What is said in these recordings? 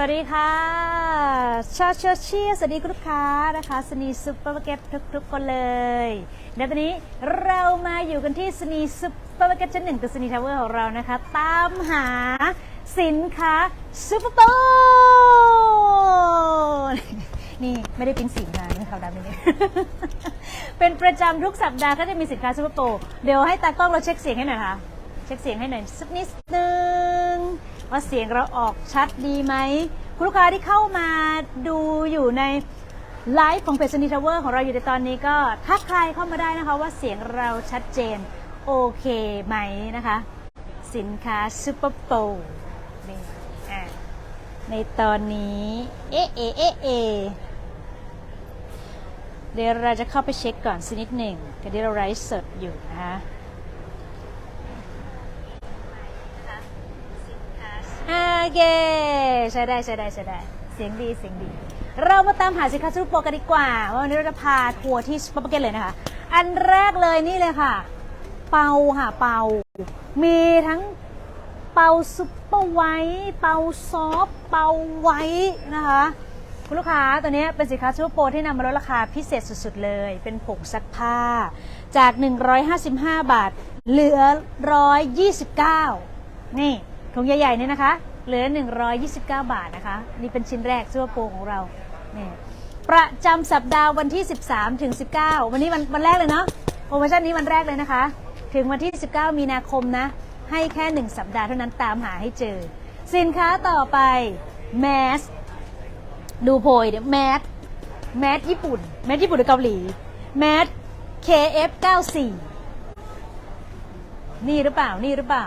สวัสดีค่ะชาชาเชียสวัสดีคุณลูกค้านะคะสนีซุปเปอร์มาร์เก็ตทุกๆคนเลยและตอนนี้เรามาอยู่กันที่สนีซุปเปอร์มาร์เก็ตชั้นหนึ่งคือสนีทาวเวอร์ของเรานะคะ ตามหาสินค้าซุปเปอร์โปร์นี่ไม่ได้เป็นสินค้านี่เขาดำนี่เป็นประจำทุกสัปดาห์ก็จะมีสินค้าซุปเปอร์โปร์เดี๋ยวให้ตากล้องเราเช็คเสียงให้หน่อยค่ะ เช็คเสียงให้หน่อยสักนิดนึง ว่าเสียงเราออกชัดดีไหมคุณลูกค้าที่เข้ามาดูอยู่ในไลฟ์ของเพจสนิทเวอร์ของเราอยู่ในตอนนี้ก็ทักทายเข้ามาได้นะคะว่าเสียงเราชัดเจนโอเคไหมนะคะ สินค้าซูเปอร์โปรในตอนนี้ เอ๊ะเอ๊ะเอ๊ะเอเดี๋ยวเราจะเข้าไปเช็คก่อนสักนิดหนึ่งก็ที่เราไลฟ์สดอยู่นะคะ โอ เคใช้ได้ใช้ได้ใช้ได้เสียงดีเสียงดี เรามาตามหาสินค้าซูปโปรกันดีกว่าว่าวันนี้เราจะพาทัวร์ที่ซูเปอร์มาร์เก็ตเลยนะคะ อันแรกเลยนี่เลยค่ะ เปาค่ะเปา มีทั้งเปาซุปเปอร์ไวท์เปาซอฟเปาไวท์นะคะ คุณลูกค้าตัวนี้เป็นสินค้าซูเปอร์โปรที่นำมาลดราคาพิเศษสุดๆเลย เป็นผงซักผ้า จาก 155 บาท เหลือ 129 นี่ถุงใหญ่ๆนี่นะคะ เหลือ 129 บาทนะคะ นี่เป็นชิ้นแรกซูเปอโปรของเราเนี่ยประจำสัปดาห์วันที่ 13 ถึง 19 วันนี้วันวันแรกเลยเนาะโปรโมชั่นนี้วันแรกเลยนะคะ ถึงวันที่ 19 มีนาคมนะ ให้แค่ 1 สัปดาห์เท่านั้นตามหาให้เจอ สินค้าต่อไปแมสดูโพยเดี๋ยวแมสแมสญี่ปุ่น แมสญี่ปุ่นหรือเกาหลี แมส KF94 นี่หรือเปล่า นี่หรือเปล่า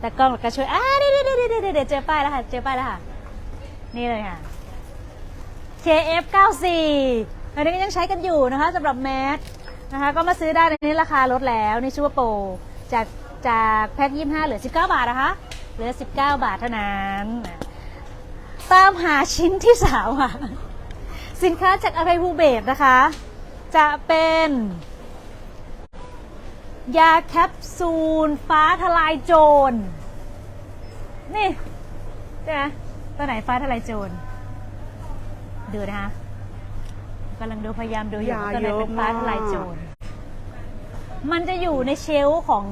แต่กล้องก็ช่วยอ่าเดี๋ยวเดี๋ยวเดี๋ยวเดี๋ยวเดี๋ยวเจอป้ายแล้วค่ะ เจอป้ายแล้วค่ะ นี่เลยค่ะ KF94 อันนี้ก็ยังใช้กันอยู่นะคะสำหรับแมสนะคะ ก็มาซื้อได้ในนี้ราคาลดแล้วในชูเปอร์โปรจากจากแพ็ค25 เหลือ 19 บาทนะคะ เหลือ 19 บาทเท่านั้น ตามหาชิ้นที่สาวค่ะ สินค้าจากอะไรภูเบศนะคะ จะเป็น ยาแคปซูล ฟ้าทลายโจร นี่ใช่ไหมตัวไหนฟ้าทลายโจร ดูนะคะกำลังดูพยายามดูอยู่ยาว่าตัวไหนเป็นเยอะฟ้ามากทลายโจร มันจะอยู่ในเชลฟ์ของ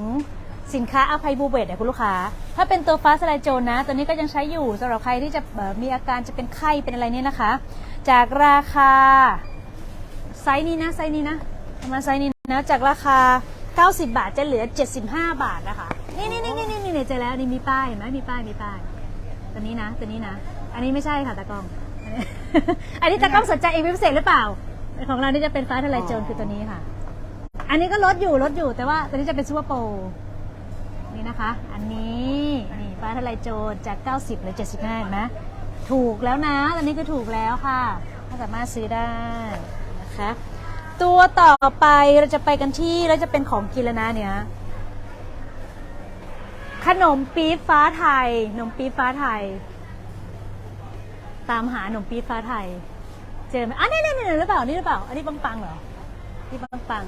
สินค้าอภัยบูเบตเนี่ยคุณลูกค้า ถ้าเป็นตัวฟ้าทลายโจรนะ ตัวนี้ก็ยังใช้อยู่สำหรับใครที่จะเอ่อมีอาการจะเป็นไข้เป็นอะไรเนี่ยนะคะ จากราคา ไซส์นี้นะ ไซส์นี้นะประมาณไซส์นี้นะ จากราคา 90 บาทจะเหลือ 75 บาทนะคะ นี่นี่นี่นี่นี่นี่เจอแล้วนี่มีป้ายเห็นไหมมีป้ายมีป้ายตัวนี้นะตัวนี้นะ อันนี้ไม่ใช่ค่ะตากล้อง อันนี้อันนี้ตากล้องสนใจเองเป็นพิเศษหรือเปล่า ของเรานี่จะเป็นฟ้าทลายโจรคือตัวนี้ค่ะ อันนี้ก็ลดอยู่ลดอยู่แต่ว่าตัวนี้จะเป็นซูเปอร์โปรนี่นะคะ อันนี้นี่ฟ้าทลายโจรจาก 90เหรือ75เห็นไหมถูกแล้วนะตอนนี้คือถูกแล้วค่ะถ้าสามารถซื้อได้นะคะ ตัวต่อไปเราจะไปกันที่เราจะเป็นของกินแล้วนะเนี่ยขนมปี๊บฟ้าไทยขนมปี๊บฟ้าไทย ตามหาขนมปี๊บฟ้าไทย เจอไหมอะนี่นี่นี่หรือเปล่านี่หรือเปล่า อันนี้ปังปังๆเหรอนี่ปังปัง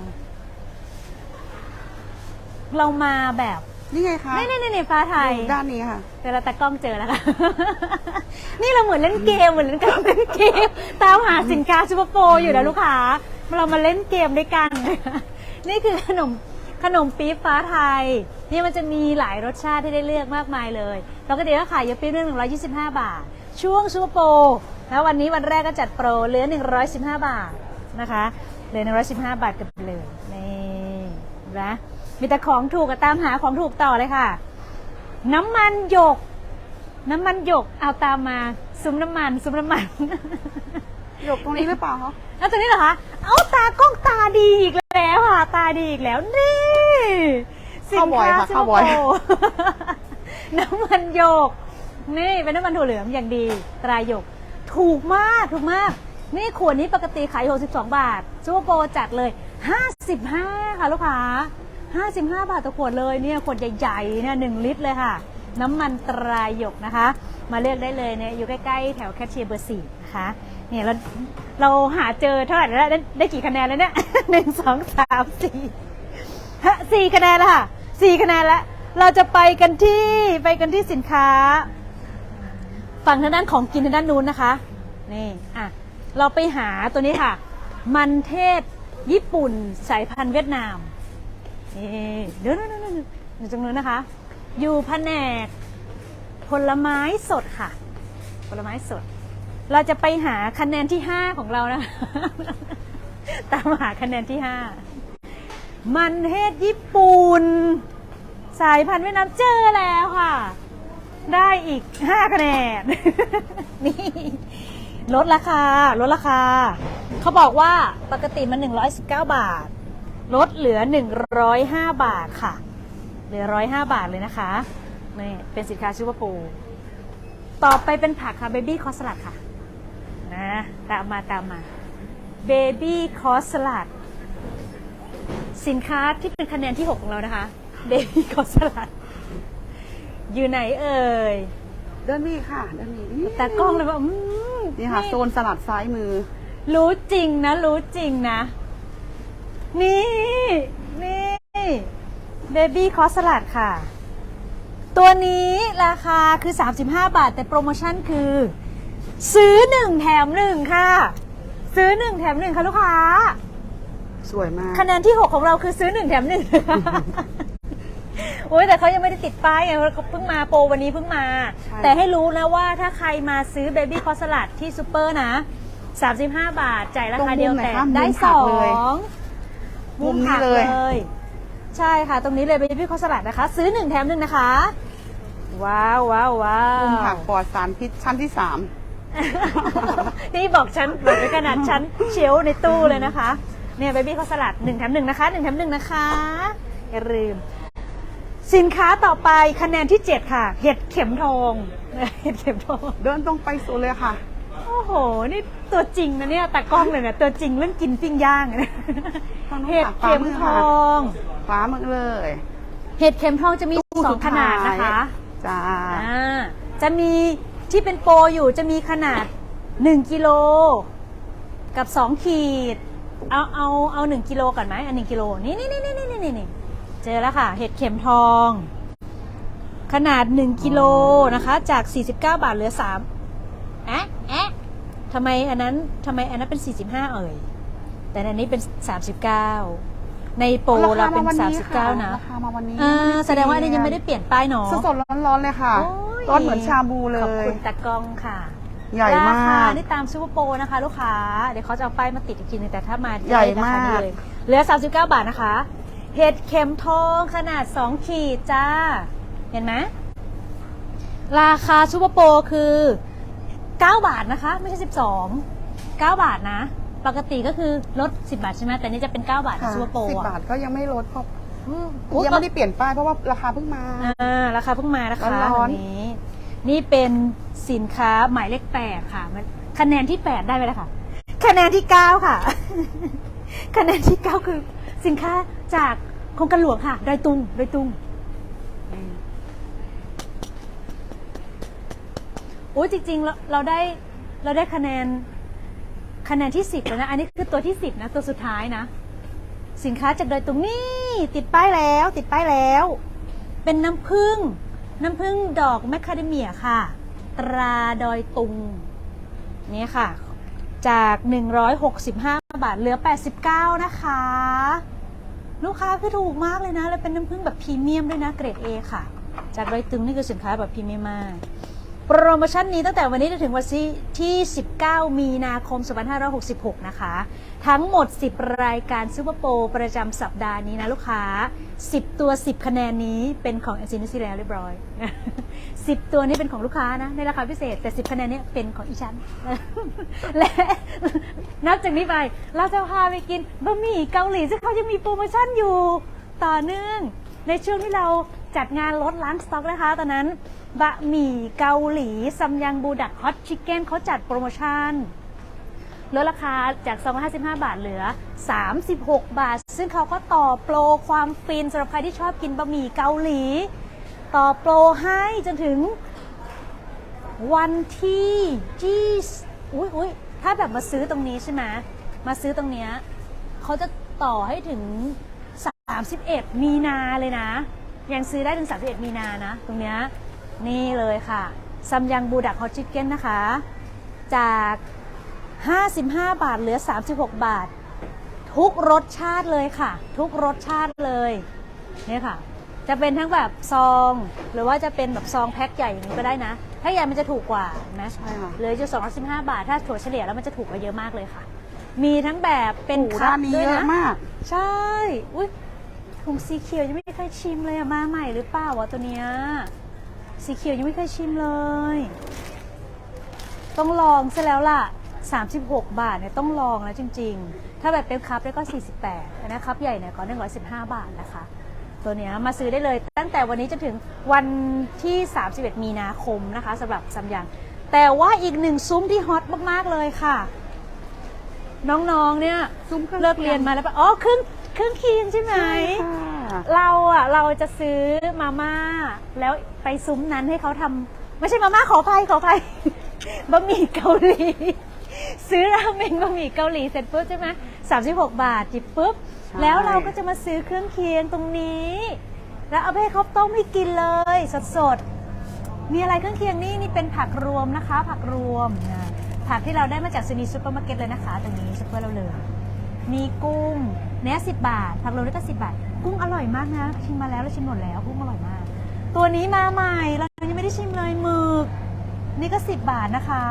ๆเรามาแบบนี่ไงคะนี่นี่นี่นี่ฟ้าไทยอยู่ด้านนี้ค่ะแต่เราตากล้องเจอแล้วค่ะ นี่เราเหมือนเล่นเกมเหมือนเล่นกำลังเล่นเกมตามหาสินค้าซูเปอร์โปรอยู่นะลูกค้า เรามาเล่นเกมด้วยกันนี่คือขนมขนมปี๊บฟ้าไทย นี่มันจะมีหลายรสชาติที่ได้เลือกมากมายเลยปกติก็ขายเยอะปี๊บเรื่อง125 บาท ช่วงซูเปอร์โปรแล้ววันนี้วันแรกก็จัดโปรเหลือ 115 บาทนะคะเหลือ115 บาทกันเลยนี่นะมีแต่ของถูกกับตามหาของถูกต่อเลยค่ะ น้ำมันหยก น้ำมันหยกเอาตามมาซุ้มน้ำมันซุ้มน้ำมัน หยกตรงนี้หรือเปล่าคะแล้วตรงนี้เหรอคะ เอาตากล้องตาดีอีกแล้วค่ะ ตาดีอีกแล้วนี่สินเข้าบ่อยค้าค่ะซูเข้าเปบ่ออยร์โปรน้ำมันหยก นี่เป็นน้ำมันถั่วเหลืองอย่างดีตราหยก ถูกมากถูกมาก นี่ขวดนี้ปกติขาย62 บาทซูเปอร์โปรจัดเลย 55 ค่ะลูกค้า55 บาทต่อขวดเลยเนี่ยขวดใหญ่ๆเนี่ยหนึ่งลิตรเลยค่ะ น้ำมันตราหยกนะคะ มาเลือกได้เลยเนี่ยอยู่ใกล้ๆ แถวแคชเชียร์เบอร์สี่นะคะ เนี่ยเราเราหาเจอเท่าไหร่แล้วได้ได้กี่คะแนนแล้วเนี่ยหนึ่งสองสามสี่ฮะสี่คะแนนแล้วค่ะสี่คะแนนแล้ว เราจะไปกันที่ไปกันที่สินค้า ฝั่งทางด้านของกินทางด้านนู้นนะคะ นี่อะเราไปหาตัวนี้ค่ะ มันเทศญี่ปุ่นสายพันธุ์เวียดนามนี่เดี๋ยวๆๆๆอยู่ตรงนู้นนะคะ อยู่แผนกผลไม้สดค่ะ ผลไม้สด เราจะไปหาคะแนนที่5ของเรานะตามหาคะแนนที่5มันเทศญี่ปุ่นสายพันธุ์เวียดนามเจอแล้วค่ะ ได้อีก5คะแนนนี่ลดราคาลดราคา เขาบอกว่าปกติมัน119 บาท ลดเหลือ 105 บาทค่ะ เหลือ 105 บาทเลยนะคะนี่เป็นสินค้าซูเปอร์ปู ต่อไปเป็นผักค่ะเบบี้คอสลัดค่ะ นะ ตามมาตามมาเบบี้คอสลัดสินค้าที่เป็นคะแนนที่ 6 ของเรานะคะเบบี้คอสลัดอยู่ไหนเอ่ยเดินนี่ค่ะเดินนี่แต่กล้องเลยว่าอืมนี่ค่ะ โซนสลัดซ้ายมือ รู้จริงนะ รู้จริงนะ นี่ นี่เบบี้คอสลัดค่ะ ตัวนี้ราคาคือ 35 บาท แต่โปรโมชั่นคือ ซื้อหนึ่งแถมหนึ่งค่ะ ซื้อหนึ่งแถมหนึ่งค่ะลูกค้า สวยมาก คะแนนที่6ของเราคือซื้อหนึ่งแถมหนึ่งโอ้ยแต่เขายังไม่ได้ติดป้ายไงเขาเพิ่งมาโปรวันนี้เพิ่งมาใช่แต่ให้รู้นะว่าถ้าใครมาซื้อเบบี้คอสลัดที่ซูเปอร์นะ 35 บาทจ่ายราคาเดียวตรงมุมไหนแต่คะมุมได้ผัสกอเลยงมุมนี้ผักเลย ใช่ค่ะ ตรงนี้เลยเบบี้คอสลัดนะคะ ซื้อหนึ่งแถมหนึ่งนะคะ ว้าวว้าวว้ามุมวผักปลอดสารพิษชั้นที่สาม นี่บอกฉันบอกด้วยขนาดฉันเชลฟ์ในตู้เลยนะคะ เนี่ยเบบี้ข้าวสลัดหนึ่งแถมหนึ่งนะคะหนึ่งแถมหนึ่งนะคะ อย่าลืม สินค้าต่อไปคะแนนที่7ค่ะ เห็ดเข็มทอง เห็ดเข็มทอง เดินตรงไปสุดเลยค่ะ โอ้โห นี่ตัวจริงนะเนี่ยตากล้องเลยเนี่ยตัวจริงเรื่องกินปิ้งย่างอะเนี่ยทางนู้นเห็ดค่ะเข็มขวามือทค่ะองขวามือเลย เห็ดเข็มทองจะมีตู้สอสุงดขนาดท้ายนะคะ จ้าอ่าจะมี ที่เป็นโปรอยู่จะมีขนาด 1กิโลกับ 2 ขีด เอาเอาเอาหนึ่งกิโลก่อนไหมอันหนึ่งกิโลนี่นี่นี่นี่นี่นี่นี่เจอแล้วค่ะ เห็ดเข็มทอง ขนาด 1กิโลนะคะ จาก 49 บาทเหลือ3แอะแอะทำไมอันนั้นทำไมอันนั้นเป็น 45 เอ่ย แต่อันนี้เป็น 39 ในโปรเราเป็นคมวันนี้ค่ะ39 นะราคามาวันนี้อ่าแสดงว่าอันนี้ยังไม่ได้เปลี่ยนป้ายเนาะสดๆร้อนๆเลยค่ะ โอ้ย ร้อนเหมือนชาบูเลขอบย คุณตากล้องค่ะใหญ่มาราคาก นี่ตามซูเปอร์โปรนะคะ ลูกค้า เดี๋ยวเขาจะเอาป้ายมาติดอีกทีนึงแต่ถ้ามาที่ใหญ่ราคานี้มากเลยเหลือ 39 บาทนะคะ เห็ดเข็มทองขนาด 2 ขีดจ้า เห็นไหมราคาซูเปอร์โปรคือ 9 บาทนะคะ ไม่ใช่ 12 9 บาทนะ ปกติก็คือลด 10 บาทใช่ไหมแต่นี่จะเป็น 9 บาทค่ะซูเปอร์โปรสิบอะบาทก็ยังไม่ลดเพราะ อืมอุ๊ยังไม่ได้เปลี่ยนป้ายเพราะว่าราคาเพิ่งมา อ่าราคาเพิ่งมานะคะร้อนๆวันนี้ นี่เป็นสินค้าหมายเลขแปดค่ะมันคะแนนที่แปดได้ไหมล่ะค่ะ คะแนนที่เก้าค่ะ คะแนนที่เก้าคือ สินค้าจากโครงการหลวงค่ะดอยตุงดอยตุงโอ้ยจริงๆเราเราได้เราได้คะแนนคะแนนที่สิบแล้วนะ อันนี้คือตัวที่สิบนะ ตัวสุดท้ายนะ สินค้าจากดอยตุงนี่ ติดป้ายแล้ว ติดป้ายแล้ว เป็นน้ำผึ้งน้ำผึ้งดอกแมคคาเดเมียค่ะ ตราดอยตุง นี่ค่ะ จาก 165 บาทเหลือ 89 นะคะ ลูกค้าคือถูกมากเลยนะ แล้วเป็นน้ำผึ้งแบบพรีเมียมด้วยนะ เกรด A ค่ะ จากดอยตุงนี่คือสินค้าแบบพรีเมียมมาก โปรโมชั่นนี้ตั้งแต่วันนี้จนถึงวันที่ 19 มีนาคม 2566 นะคะ ทั้งหมด 10 รายการซูเปอร์โปรประจำสัปดาห์นี้นะลูกค้า 10 ตัว 10 คะแนนนี้เป็นของแอนซินิซีแล้วเรียบร้อย 10 ตัวนี้เป็นของลูกค้านะ ในราคาพิเศษ แต่ 10 คะแนนนี้เป็นของอีฉัน และนับจากนี้ไป เราจะพาไปกินบะหมี่เกาหลีซึ่งเขายังมีโปรโมชั่นอยู่ต่อเนื่อง ในช่วงที่เราจัดงานลดล้างสต็อกนะคะ ตอนนั้น บะหมี่เกาหลีซัมยังบูดักฮอตชิคเก้นเขาจัดโปรโมชั่นลดราคาจาก 255 บาทเหลือ 36 บาท ซึ่งเขาก็ต่อโปรความฟินสำหรับใครที่ชอบกินบะหมี่เกาหลี ต่อโปรให้จนถึงวันที่ที่อุ้ยอุ้ยถ้าแบบมาซื้อตรงนี้ใช่ไหมมาซื้อตรงเนี้ยเขาจะต่อให้ถึง 31 มีนาเลยนะ ยังซื้อได้ถึง 31 มีนานะ ตรงเนี้ย นี่เลยค่ะซัมยังบูดักฮอตชิคเก้นนะคะ จาก 55 บาทเหลือ 36 บาท ทุกรสชาติเลยค่ะ ทุกรสชาติเลยเนี่ยค่ะ จะเป็นทั้งแบบซอง หรือว่าจะเป็นแบบซองแพ็คใหญ่อย่างนี้ก็ได้นะแพ็คใหญ่มันจะถูกกว่าเห็นะใช่ค่ะเหลืออยู่215 บาท ถ้าถั่วเฉลี่ยแล้วมันจะถูกกว่าเยอะมากเลยค่ะ มีทั้งแบบเป็นโอ้โหคัร้าพนนี้ด้วยเยอะนะมาก ใช่อุ้ยถุงสีเขียวยังไม่เคยชิมเลยอะมาใหม่หรือเปล่าวะตัวเนี้ย สีเขียวยังไม่เคยชิมเลย ต้องลองซะแล้วล่ะ 36 บาทเนี่ยต้องลองแล้วจริง ๆ ถ้าแบบเป็นคัพเนี่ยก็ 48แต่นะคัพใหญ่เนี่ยก็115 บาทนะคะ ตัวเนี้ยมาซื้อได้เลย ตั้งแต่วันนี้จนถึงวันที่ 31 มีนาคมนะคะสำหรับซัมยัง แต่ว่าอีกหนึ่งซุ้มที่ฮอตมากๆเลยค่ะ น้องๆเนี่ยซุ้มเครื่องเลิกเรียนมาแล้วปะอ๋อเครื่องเครื่องเคียงใช่ไหมใช่ค่ะ เราอะเราจะซื้อมาม่าแล้วไปซุ้มนั้นให้เขาทำไม่ใช่มาม่าขออภัยขออภัย บะหมี่เกาหลี ซื้อราเมงบะหมี่เกาหลีเสร็จปุ๊บใช่ไหมสามสิบหกบาทจิบปุ๊บ ใช่ แล้วเราก็จะมาซื้อเครื่องเคียงตรงนี้ แล้วเอาไปให้เขาต้มให้กินเลยสดๆมีอะไรเครื่องเคียงนี่นี่เป็นผักรวมนะคะ ผักรวมนะผักที่เราได้มาจากซูนีซูเปอร์มาร์เก็ตเลยนะคะตรงนี้ซุปเปอร์เราเลย มีกุ้ง เนี้ยสิบบาทผักโรยนี่ก็สิบบาท กุ้งอร่อยมากนะ ชิมมาแล้วแล้วชิมหมดแล้วกุ้งอร่อยมาก ตัวนี้มาใหม่เรายังไม่ได้ชิมเลยหมึก นี่ก็สิบบาทนะคะ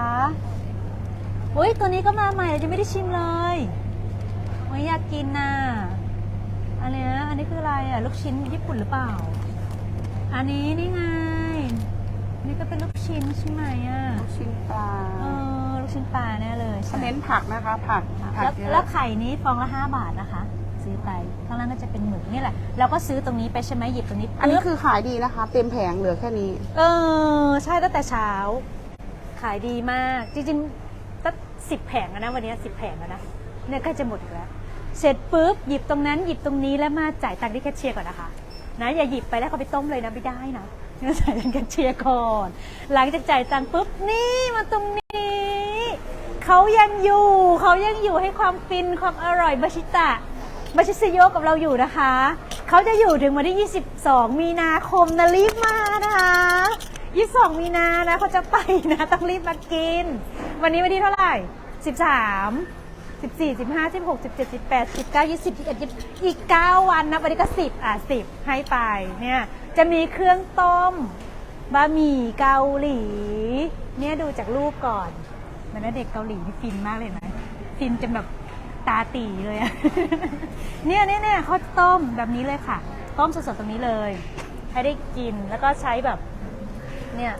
โอ้ยตัวนี้ก็มาใหม่เรายังไม่ได้ชิมเลยโอ้ยอยากกินน่ะอันเนี้ยอันนี้คืออะไรอะลูกชิ้นญี่ปุ่นหรือเปล่า อันนี้นี่ไงนี่ก็เป็นลูกชิ้นใช่ไหมอะลูกชิ้นปลาเออลูกชิ้นปลาแน่เลยใช่เน้นผักนะคะ ผัก ผักแล้วเยอะ แล้วไข่นี้ฟองละ 5 บาทนะคะ ซื้อไปข้างล่างก็จะเป็นหมึกนี่แหละเราก็ซื้อตรงนี้ไปใช่ไหมหยิบตรงนี้อันนี้ปึ๊บคือขายดีนะคะ เต็มแผงเหลือแค่นี้ เออใช่ตั้งแต่เช้า ขายดีมาก จริงๆตั้งสิบแผงแล้วนะวันนี้สิบแผงแล้วนะเนี่ยใกล้จะหมดอีกแล้วเสร็จปุ๊บหยิบตรงนั้นหยิบตรงนี้แล้วมาจ่ายตังค์ที่แคชเชียร์ก่อนนะคะนะอย่าหยิบไปแล้วเขาไปต้มเลยนะไม่ได้นะเนี่ยจ่ายตังค์แคชเชียร์ก่อน หลังจากจ่ายตังค์ปุ๊บนี่มาตรงนี้ เขายังอยู่ เขายังอยู่ให้ความฟินความอร่อยบาชิตะบาชิสโยกับเราอยู่นะคะ เขาจะอยู่ถึงวันที่ 22 มีนาคมนะรีบมานะคะ22 มีนานะเขาจะไปนะต้องรีบมากิน วันนี้วันที่เท่าไหร่ 13 14 15 16 17 18 19 20 21 20อีก 9 วันนะวันนี้ก็ 10 อะ 10 ให้ไปเนี่ยจะมีเครื่องต้มบะหมี่เกาหลี เนี่ยดูจากรูปก่อน มันนะเด็กเกาหลีนี่ฟินมากเลยนะฟินจนแบบตาตีเลยอะ เนี่ยเนี่ยเนี่ยเขาต้มแบบนี้เลยค่ะ ต้มสดๆตรงนี้เลย ให้ได้กินแล้วก็ใช้แบบ เนี่ย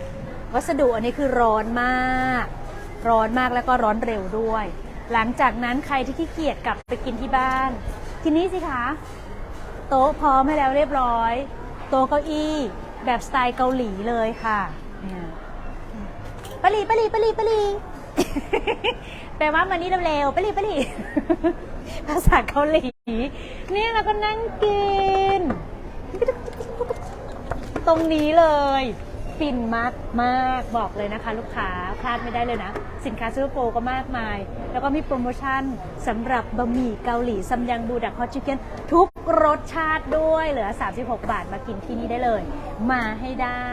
วัสดุอันนี้คือร้อนมาก ร้อนมากแล้วก็ร้อนเร็วด้วย หลังจากนั้นใครที่ขี้เกียจกลับไปกินที่บ้าน ทีนี้สิคะโต๊ะพร้อมให้แล้วเรียบร้อย โต๊ะเก้าอี้แบบสไตล์เกาหลีเลยค่ะเนี่ยปลีปลีปลีปลี แปลว่ามานี่เร็วๆไปะลีปะลีภาษาเกาหลีนี่เราก็นั่งกิน ตรงนี้เลยฟินมากมากบอกเลยนะคะ ลูกค้าพลาดไม่ได้เลยนะ สินค้าซูเปอร์โปรก็มากมาย แล้วก็มีโปรโมชั่นสำหรับบะหมี่เกาหลีซัมยังบูดักฮอตชิคเก้นทุก รสชาติด้วยเหลือ 36 บาทมากินที่นี่ได้เลย มาให้ได้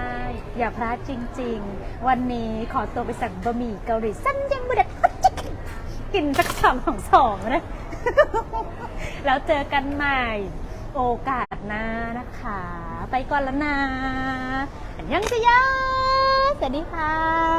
อย่าพลาดจริง ๆ วันนี้ขอตัวไปสั่งบะหมี่เกาหลีซัมยังบูดักฮอตชิคเก้นกินสักสองของสองนะ แล้วเจอกันใหม่โอกาสหน้านะคะ ไปก่อนแล้วนะ อันยังจะยาสวัสดีค่ะ